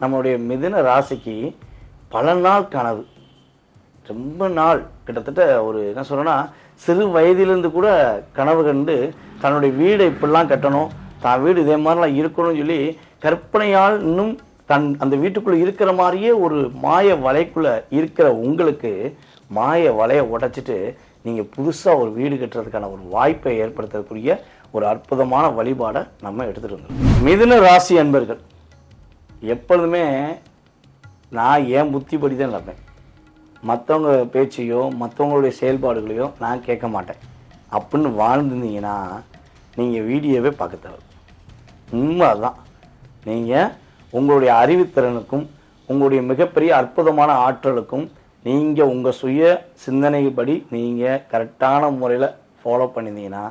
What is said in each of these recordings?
நம்மளுடைய மிதுன ராசிக்கு பல நாள் கனவு. ரொம்ப நாள். கிட்டத்தட்ட ஒரு என்ன சொல்கிறேன்னா சிறு வயதிலிருந்து கூட கனவு கண்டு தன்னுடைய வீடை இப்படிலாம் கட்டணும் தான் வீடு இதே மாதிரிலாம் இருக்கணும்னு சொல்லி கற்பனையால் இன்னும் தன் அந்த வீட்டுக்குள்ளே இருக்கிற மாதிரியே ஒரு மாய வலைக்குள்ளே இருக்கிற உங்களுக்கு மாய வலையை உடைச்சிட்டு நீங்கள் புதுசாக ஒரு வீடு கட்டுறதுக்கான ஒரு வாய்ப்பை ஏற்படுத்தக்கூடிய ஒரு அற்புதமான வழிபாடை நம்ம எடுத்துகிட்டு வந்தோம் மிதுன ராசி அன்பர்கள் எப்பொழுதுமே நான் ஏன் புத்திப்படி தான் நடப்பேன்? மற்றவங்க பேச்சையோ மற்றவங்களுடைய செயல்பாடுகளையோ நான் கேட்க மாட்டேன். அப்படின்னு வாழ்ந்துருந்தீங்கன்னா நீங்கள் வீடியோவே பார்க்க தேவை உண்மை அதுதான் நீங்கள் உங்களுடைய அறிவுத்திறனுக்கும் உங்களுடைய மிகப்பெரிய அற்புதமான ஆற்றலுக்கும் நீங்கள் உங்கள் சுய சிந்தனைப்படி நீங்கள் கரெக்டான முறையில் ஃபாலோ பண்ணியிருந்தீங்கன்னா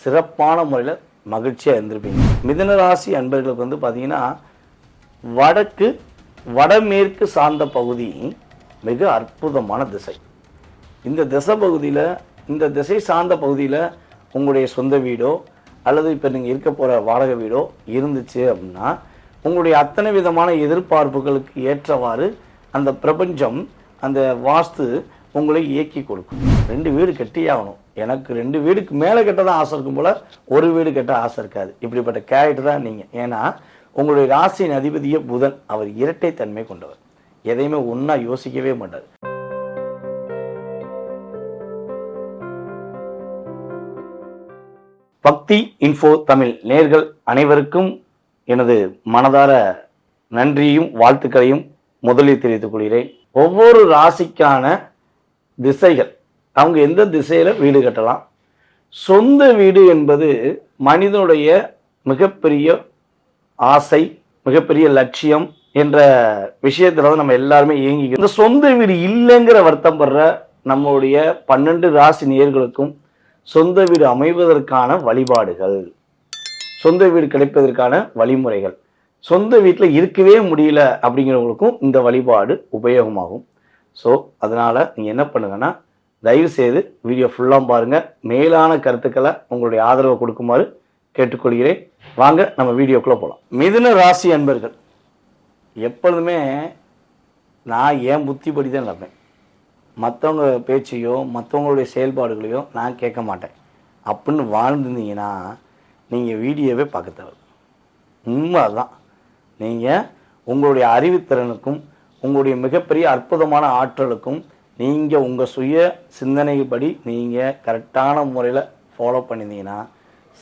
சிறப்பான முறையில் மகிழ்ச்சியாக இருந்திருப்பீங்க. மிதன ராசி அன்பர்களுக்கு வந்து பார்த்தீங்கன்னா வடக்கு வடமேற்கு சார்ந்த பகுதி மிக அற்புதமான திசை. இந்த திசை பகுதியில் இந்த திசை சார்ந்த பகுதியில் உங்களுடைய சொந்த வீடோ அல்லது இப்போ நீங்கள் இருக்க போகிற வாடகை வீடோ இருந்துச்சு அப்படின்னா உங்களுடைய அத்தனை விதமான எதிர்பார்ப்புகளுக்கு ஏற்றவாறு அந்த பிரபஞ்சம் அந்த வாஸ்து உங்களை இயக்கி கொடுக்கும். ரெண்டு வீடு கட்டியாகணும் எனக்கு ரெண்டு வீடுக்கு மேலே கட்ட தான் ஆசை இருக்கும் போல் ஒரு வீடு கட்ட ஆசை இருக்காது. இப்படிப்பட்ட கேரக்டர் தான் நீங்கள் ஏன்னா உங்களுடைய ராசியின் அதிபதிய புதன் அவர் இரட்டைத்தன்மை கொண்டவர். எதையுமே ஒன்றா யோசிக்கவே மாட்டார். பக்தி இன்ஃபோ தமிழ் நேர்கள் அனைவருக்கும் எனது மனதார நன்றியும் வாழ்த்துக்களையும் முதலில் தெரிவித்துக் கொள்கிறேன். ஒவ்வொரு ராசிக்கான திசைகள் அவங்க எந்த திசையில வீடு கட்டலாம்? சொந்த வீடு என்பது மனிதனுடைய மிகப்பெரிய ஆசை மிகப்பெரிய லட்சியம் என்ற விஷயத்துல வந்து நம்ம எல்லாருமே இயங்கி இந்த சொந்த வீடு இல்லைங்கிற வருத்தம் படுற நம்மளுடைய பன்னெண்டு ராசி நேர்களுக்கும் சொந்த வீடு அமைவதற்கான வழிபாடுகள். சொந்த வீடு கிடைப்பதற்கான வழிமுறைகள். சொந்த வீட்டில் இருக்கவே முடியல அப்படிங்கிறவங்களுக்கும் இந்த வழிபாடு உபயோகமாகும். ஸோ அதனால் நீங்கள் என்ன பண்ணுங்கன்னா தயவு செய்து வீடியோ ஃபுல்லாக பாருங்கள் மேலான கருத்துக்களை உங்களுடைய ஆதரவை கொடுக்குமாறு கேட்டுக்கொள்கிறேன். வாங்க நம்ம வீடியோக்குள்ளே போகலாம் மிதுன ராசி அன்பர்கள் எப்பொழுதுமே நான் ஏன் புத்திப்படி தான் நடப்பேன்? மற்றவங்க பேச்சையோ மற்றவங்களுடைய செயல்பாடுகளையோ நான் கேட்க மாட்டேன். அப்படின்னு வாழ்ந்துருந்தீங்கன்னா நீங்கள் வீடியோவே பார்க்க தேவை. உண்மை அதுதான் நீங்கள் உங்களுடைய அறிவுத்திறனுக்கும் உங்களுடைய மிகப்பெரிய அற்புதமான ஆற்றலுக்கும் நீங்கள் உங்கள் சுய சிந்தனைப்படி நீங்கள் கரெக்டான முறையில் ஃபாலோ பண்ணியிருந்தீங்கன்னா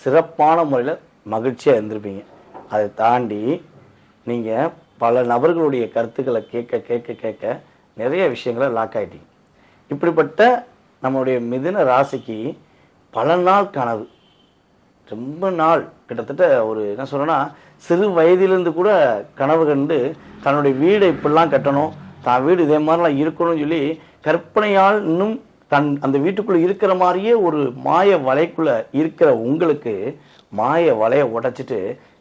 சிறப்பான முறையில் மகிழ்ச்சியாக இருந்திருப்பீங்க. அதை தாண்டி நீங்கள் பல நபர்களுடைய கருத்துக்களை கேட்க கேட்க கேட்க நிறைய விஷயங்களை லாக் ஆகிட்டீங்க இப்படிப்பட்ட நம்மளுடைய மிதுன ராசிக்கு பல நாள் கனவு. ரொம்ப நாள். கிட்டத்தட்ட ஒரு என்ன சொல்கிறேன்னா சிறு வயதிலிருந்து கூட கனவு கண்டு தன்னுடைய வீடை இப்படிலாம் கட்டணும் தான் வீடு இதே மாதிரிலாம் இருக்கணும்னு சொல்லி கற்பனையால் இன்னும் தன் அந்த வீட்டுக்குள்ளே இருக்கிற மாதிரியே ஒரு மாய வலைக்குள்ளே இருக்கிற உங்களுக்கு மாய வலையை உடைச்சிட்டு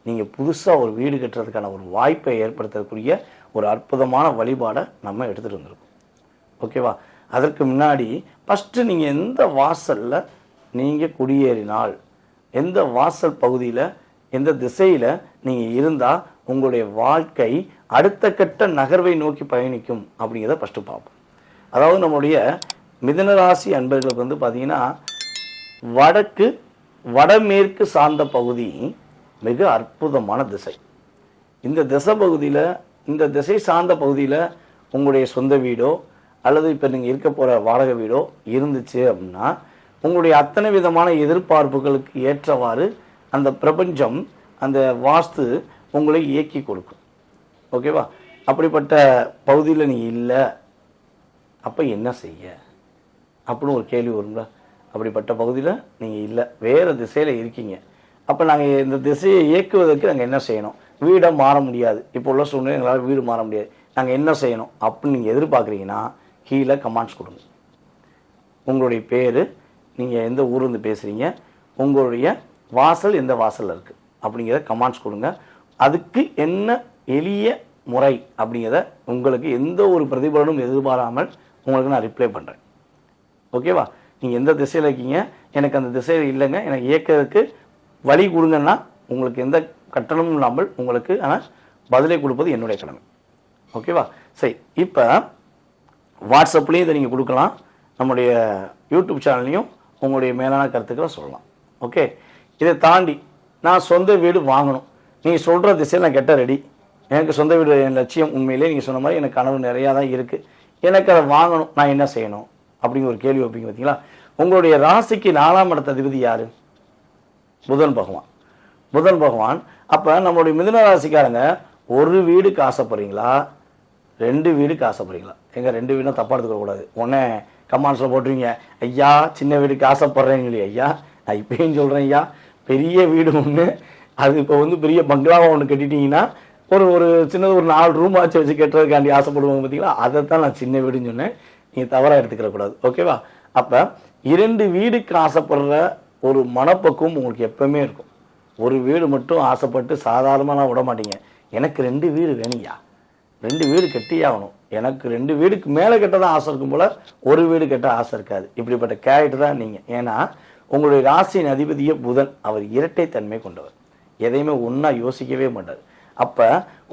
நீங்கள் புதுசாக ஒரு வீடு கட்டுறதுக்கான ஒரு வாய்ப்பை ஏற்படுத்தக்கூடிய ஒரு அற்புதமான வழிபாடை நம்ம எடுத்துகிட்டு வந்திருக்கோம். ஓகேவா? அதற்கு முன்னாடி ஃபஸ்ட்டு நீங்கள் எந்த வாசலில் நீங்கள் குடியேறினால் எந்த வாசல் பகுதியில் எந்த திசையில் நீங்கள் இருந்தால் உங்களுடைய வாழ்க்கை அடுத்த கட்ட நகர்வை நோக்கி பயணிக்கும் அப்படிங்கிறத ஃபஸ்ட்டு பார்ப்போம். அதாவது நம்முடைய மிதனராசி அன்பர்களுக்கு வந்து பார்த்திங்கன்னா வடக்கு வடமேற்கு சார்ந்த பகுதி மிக அற்புதமான திசை. இந்த திசை பகுதியில் இந்த திசை சார்ந்த பகுதியில் உங்களுடைய சொந்த வீடோ அல்லது இப்போ நீங்கள் இருக்க போகிற வாடகை வீடோ இருந்துச்சு அப்படின்னா உங்களுடைய அத்தனை விதமான எதிர்பார்ப்புகளுக்கு ஏற்றவாறு அந்த பிரபஞ்சம் அந்த வாஸ்து உங்களை இயக்கி கொடுக்கும். ஓகேவா? அப்படிப்பட்ட பகுதியில் நீ இல்லை அப்போ என்ன செய்ய? அப்படின்னு ஒரு கேள்வி வருங்களா அப்படிப்பட்ட பகுதியில் நீங்கள் இல்லை. வேறு திசையில் இருக்கீங்க. அப்போ நாங்கள் இந்த திசையை இயக்குவதற்கு நாங்கள் என்ன செய்யணும்? வீடை மாற முடியாது. இப்போ உள்ள சூழ்நிலை எங்களால் வீடு மாற முடியாது. நாங்கள் என்ன செய்யணும்? அப்படின்னு நீங்கள் எதிர்பார்க்குறீங்கன்னா கீழே கமெண்ட்ஸ் கொடுங்க. உங்களுடைய பேர் நீங்கள் எந்த ஊர்லேருந்து பேசுகிறீங்க உங்களுடைய வாசல் எந்த வாசலில் இருக்குது அப்படிங்கிறத கமெண்ட்ஸ் கொடுங்க. அதுக்கு என்ன எளிய முறை அப்படிங்கிறத உங்களுக்கு எந்த ஒரு பிரதிபலனும் எதிர்பாராமல் உங்களுக்கு நான் ரிப்ளை பண்ணுறேன் ஓகேவா நீங்கள் எந்த திசையில் இருக்கீங்க எனக்கு அந்த திசையில் இல்லைங்க எனக்கு இயக்கிறதுக்கு வழி கொடுங்கன்னா உங்களுக்கு எந்த கட்டணமும் இல்லாமல் உங்களுக்கு ஆனால் பதிலை கொடுப்பது என்னுடைய கடமை. ஓகேவா சரி இப்போ வாட்ஸ்அப்லேயும் இதை நீங்கள் கொடுக்கலாம். நம்முடைய யூடியூப் சேனல்லையும் உங்களுடைய மேலான கருத்துக்களை சொல்லலாம். ஓகே இதை தாண்டி நான் சொந்த வீடு வாங்கணும். நீங்கள் சொல்கிற திசையில் நான் கெட்ட ரெடி எனக்கு சொந்த வீடு என் லட்சியம் உண்மையிலே நீங்கள் சொன்ன மாதிரி எனக்கு கனவு நிறையா தான் இருக்குது எனக்கு அதை வாங்கணும். நான் என்ன செய்யணும்? அப்படிங்கிற ஒரு கேள்வி வைப்பீங்க பார்த்தீங்களா உங்களுடைய ராசிக்கு நாலாம் இடத்த அதிபதி யாரு? புதன் பகவான். புதன் பகவான் அப்போ நம்மளுடைய மிதுன ராசிக்காரங்க ஒரு வீடுக்கு ஆசைப்படுறீங்களா ரெண்டு வீடுக்கு ஆசைப்படுறீங்களா எங்கள் ரெண்டு வீடும் தப்பாக எடுத்துக்க கூடாது. உடனே கமாண்ட்ஸில் போட்டுருவீங்க. ஐயா சின்ன வீடுக்கு ஆசைப்படுறேங்களே ஐயா. நான் இப்பயும் சொல்கிறேன் ஐயா. பெரிய வீடு ஒன்று அது இப்போ வந்து பெரிய பங்களாவை ஒன்று கட்டிட்டீங்கன்னா ஒரு ஒரு சின்னது ஒரு நாலு ரூம் ஆச்சு வச்சு கட்டுறதுக்காண்டி ஆசைப்படுவாங்க பார்த்தீங்களா அதை தான் நான் சின்ன வீடுன்னு சொன்னேன். நீங்கள் தவறாக எடுத்துக்கிறக்கூடாது. ஓகேவா? அப்போ இரண்டு வீடுக்கு ஆசைப்படுற ஒரு மனப்பக்குவம் உங்களுக்கு எப்பவுமே இருக்கும். ஒரு வீடு மட்டும் ஆசைப்பட்டு சாதாரணமாக விட மாட்டீங்க. எனக்கு ரெண்டு வீடு வேணும்யா. ரெண்டு வீடு கட்டியே ஆகணும் எனக்கு ரெண்டு வீடுக்கு மேலே கட்டதான் ஆசை இருக்கும் போல் ஒரு வீடு கட்ட ஆசை இருக்காது. இப்படிப்பட்ட கேரக்டர் தான் நீங்கள் ஏன்னா உங்களுடைய ராசியின் அதிபதியே புதன் அவர் இரட்டைத்தன்மை கொண்டவர். எதையுமே ஒன்றா யோசிக்கவே மாட்டார். அப்போ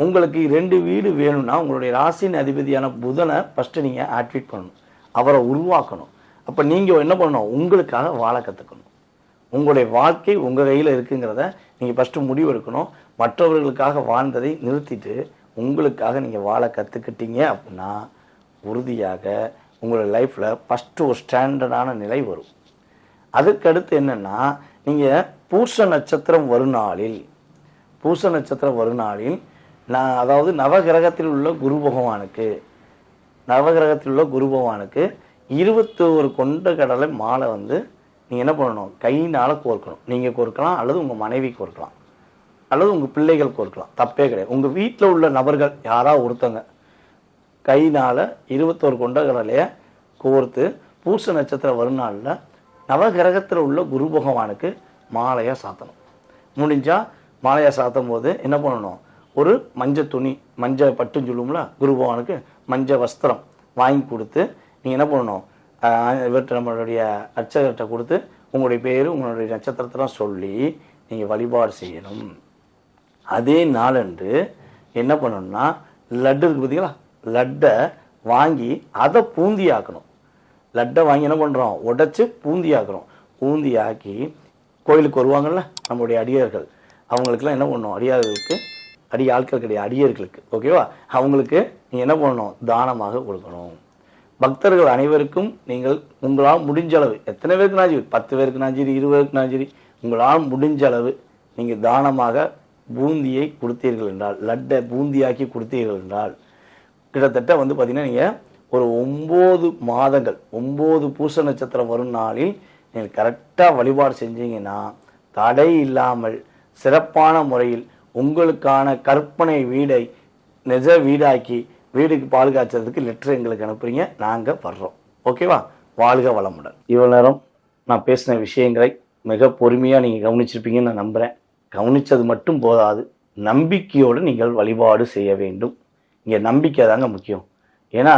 உங்களுக்கு ரெண்டு வீடு வேணும்னா உங்களுடைய ராசியின் அதிபதியான புதனை ஃபஸ்ட்டு நீங்கள் ஆக்டிவேட் பண்ணணும். அவரை உருவாக்கணும். அப்போ நீங்கள் என்ன பண்ணணும்? உங்களுக்காக வாழ கற்றுக்கணும் உங்களுடைய வாழ்க்கை உங்கள் கையில் இருக்குங்கிறத நீங்கள் ஃபஸ்ட்டு முடிவு எடுக்கணும் மற்றவர்களுக்காக வாழ்ந்ததை நிறுத்திட்டு உங்களுக்காக நீங்கள் வாழ கற்றுக்கிட்டீங்க அப்படின்னா உறுதியாக உங்களோட லைஃப்பில் ஃபஸ்ட்டு ஒரு ஸ்டாண்டர்டான நிலை வரும். அதுக்கடுத்து என்னென்னா நீங்கள் பூச நட்சத்திரம் வரும் நாளில் பூச நட்சத்திரம் வரும் நாளில் நான் அதாவது நவகிரகத்தில் உள்ள குரு பகவானுக்கு நவகிரகத்தில் உள்ள குரு பகவானுக்கு இருபத்தோரு கொண்ட கடலை மாலை வந்து நீங்கள் என்ன பண்ணணும்? கையினால் கோர்க்கணும். நீங்கள் கோர்க்கலாம் அல்லது உங்கள் மனைவி கோர்க்கலாம். அல்லது உங்கள் பிள்ளைகள் கோர்க்கலாம். தப்பே கிடையாது. உங்கள் வீட்டில் உள்ள நபர்கள் யாராவது ஒருத்தங்க கையினால் இருபத்தோரு கொண்ட கடலையை கோர்த்து பூச நட்சத்திரம் வரும் நாளில் நவகிரகத்தில் உள்ள குரு பகவானுக்கு மாலையாக சாத்தணும். முடிஞ்சால் மாலையை சாத்தும் போது என்ன பண்ணணும்? ஒரு மஞ்சள் துணி மஞ்சள் பட்டுன்னு சொல்லுவோம்ல குரு பகவானுக்கு மஞ்சள் வஸ்திரம் வாங்கி கொடுத்து நீங்கள் என்ன பண்ணணும்? இவர்கிட்ட நம்மளுடைய அர்ச்சகர்கிட்ட கொடுத்து உங்களுடைய பேர் உங்களுடைய நட்சத்திரத்தெல்லாம் சொல்லி நீங்கள் வழிபாடு செய்யணும். அதே நாளன்று என்ன பண்ணணும்னா லட்டு இருக்கு பார்த்தீங்களா லட்டை வாங்கி அதை பூந்தியாக்கணும். லட்டை வாங்கி என்ன பண்ணுறோம் உடைச்சு பூந்தியாக்குறோம். பூந்தியாக்கி கோயிலுக்கு வருவாங்கல்ல நம்மளுடைய அடியார்கள். அவங்களுக்குலாம் என்ன பண்ணணும்? அறியாதவர்களுக்கு அடி ஆட்கள் கிடையாது அடியர்களுக்கு. ஓகேவா அவங்களுக்கு நீ என்ன பண்ணணும்? தானமாக கொடுக்கணும். பக்தர்கள் அனைவருக்கும் நீங்கள் உங்களால் முடிஞ்ச அளவு எத்தனை பேருக்குனா சரி? பத்து பேருக்குனாலும் சரி இருபது பேருக்குனாலும் சரி உங்களால் முடிஞ்ச அளவு நீங்கள் தானமாக பூந்தியை கொடுத்தீர்கள் என்றால் லட்டை பூந்தியாக்கி கொடுத்தீர்கள் என்றால் கிட்டத்தட்ட வந்து பார்த்தீங்கன்னா நீங்கள் ஒரு ஒம்பது மாதங்கள் ஒம்பது பூச நட்சத்திரம் வரும் நாளில் நீங்கள் கரெக்டாக வழிபாடு செஞ்சீங்கன்னா தடை இல்லாமல் சிறப்பான முறையில் உங்களுக்கான கற்பனை வீடை நிஜ வீடாக்கி வீடுக்கு பால் காய்ச்சறதுக்கு லெட்டர் எங்களுக்கு அனுப்புறீங்க. நாங்கள் வர்றோம். ஓகேவா வாழ்க வளமுடன். இவ்வளோ நேரம் நான் பேசின விஷயங்களை மிக பொறுமையாக நீங்கள் கவனிச்சிருப்பீங்கன்னு நான் நம்புகிறேன் கவனிச்சது மட்டும் போதாது. நம்பிக்கையோடு நீங்கள் வழிபாடு செய்ய வேண்டும். இங்கே நம்பிக்கை தாங்க முக்கியம். ஏன்னா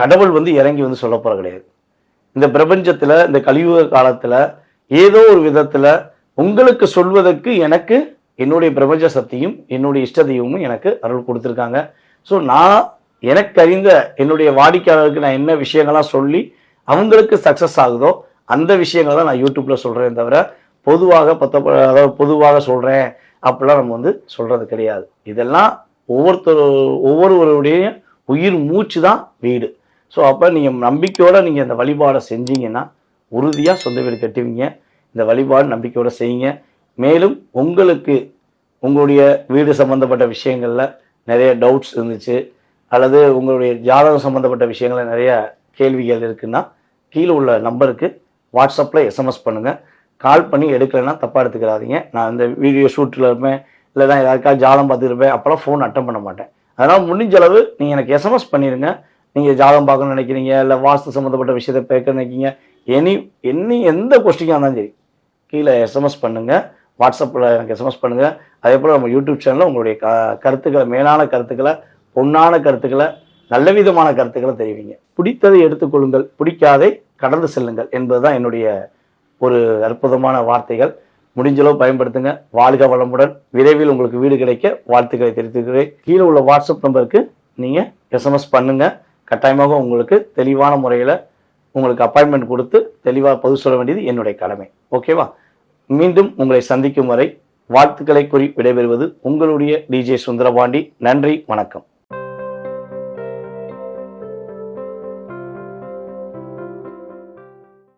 கடவுள் வந்து இறங்கி வந்து சொல்ல போகிற கிடையாது. இந்த பிரபஞ்சத்தில் இந்த கலியுக காலத்தில் ஏதோ ஒரு விதத்தில் உங்களுக்கு சொல்வதற்கு எனக்கு என்னுடைய பிரபஞ்ச சக்தியும் என்னுடைய இஷ்ட தெய்வமும் எனக்கு அருள் கொடுத்துருக்காங்க. ஸோ நான் எனக்கு அறிந்த என்னுடைய வாடிக்கையாளருக்கு நான் என்ன விஷயங்கள்லாம் சொல்லி அவங்களுக்கு சக்ஸஸ் ஆகுதோ அந்த விஷயங்களை தான் நான் யூடியூப்ல சொல்கிறேன் தவிர பொதுவாக பத்த அதாவது பொதுவாக சொல்கிறேன் அப்படிலாம் நம்ம வந்து சொல்கிறது கிடையாது. இதெல்லாம் ஒவ்வொருத்தர் ஒவ்வொருவருடைய உயிர் மூச்சு தான் வீடு. ஸோ அப்போ நீங்கள் நம்பிக்கையோட நீங்கள் இந்த வழிபாடை செஞ்சீங்கன்னா உறுதியாக சொந்த வீடு கட்டுவீங்க. இந்த வழிபாடு நம்பிக்கையோடு செய்யுங்க. மேலும் உங்களுக்கு உங்களுடைய வீடு சம்பந்தப்பட்ட விஷயங்களில் நிறைய டவுட்ஸ் இருந்துச்சு அல்லது உங்களுடைய ஜாதகம் சம்பந்தப்பட்ட விஷயங்களில் நிறைய கேள்விகள் இருக்குன்னா கீழே உள்ள நம்பருக்கு வாட்ஸ்அப்பில் எஸ்எம்எஸ் பண்ணுங்கள் கால் பண்ணி எடுக்கலைன்னா தப்பாக எடுத்துக்கிறாதீங்க நான் இந்த வீடியோ ஷூட்டில் இருப்பேன் இல்லைனா யாருக்காவது ஜாதகம் பார்த்துருப்பேன் அப்போல்லாம் ஃபோன் அட்டன் பண்ண மாட்டேன். அதனால் முடிஞ்ச அளவு நீங்கள் எனக்கு எஸ்எம்எஸ் பண்ணிடுங்க நீங்கள் ஜாதகம் பார்க்கணும்னு நினைக்கிறீங்க இல்லை வாஸ்து சம்மந்தப்பட்ட விஷயத்தை பேக்க நினைக்கிறீங்க எனி எனி எந்த கொஸ்டினாக இருந்தாலும் சரி கீழே எஸ்எம்எஸ் பண்ணுங்கள் வாட்ஸ்அப்பில் எனக்கு எஸ்எம்எஸ் பண்ணுங்கள் அதே போல் நம்ம யூடியூப் சேனலில் உங்களுடைய க கருத்துக்களை மேலான கருத்துக்களை பொன்னான கருத்துக்களை நல்ல விதமான கருத்துக்களை தெரிவிங்க. பிடித்ததை எடுத்துக்கொள்ளுங்கள் பிடிக்காதை கடந்து செல்லுங்கள் என்பதுதான் என்னுடைய ஒரு அற்புதமான வார்த்தைகள். முடிஞ்சளவு பயன்படுத்துங்க. வாழ்க வளமுடன். விரைவில் உங்களுக்கு வீடு கிடைக்க வாழ்த்துக்களை தெரிவித்துக்கிறேன். கீழே உள்ள வாட்ஸ்அப் நம்பருக்கு நீங்கள் எஸ்எம்எஸ் பண்ணுங்கள் கட்டாயமாக உங்களுக்கு தெளிவான முறையில் உங்களுக்கு அப்பாயின்மெண்ட் கொடுத்து தெளிவாக பதில் சொல்ல வேண்டியது என்னுடைய கடமை. ஓகேவா மீண்டும் உங்களை சந்திக்கும் வரை வாழ்த்துக்களை கூறி விடைபெறுவது உங்களுடைய டிஜே சுந்தரபாண்டி. நன்றி வணக்கம்.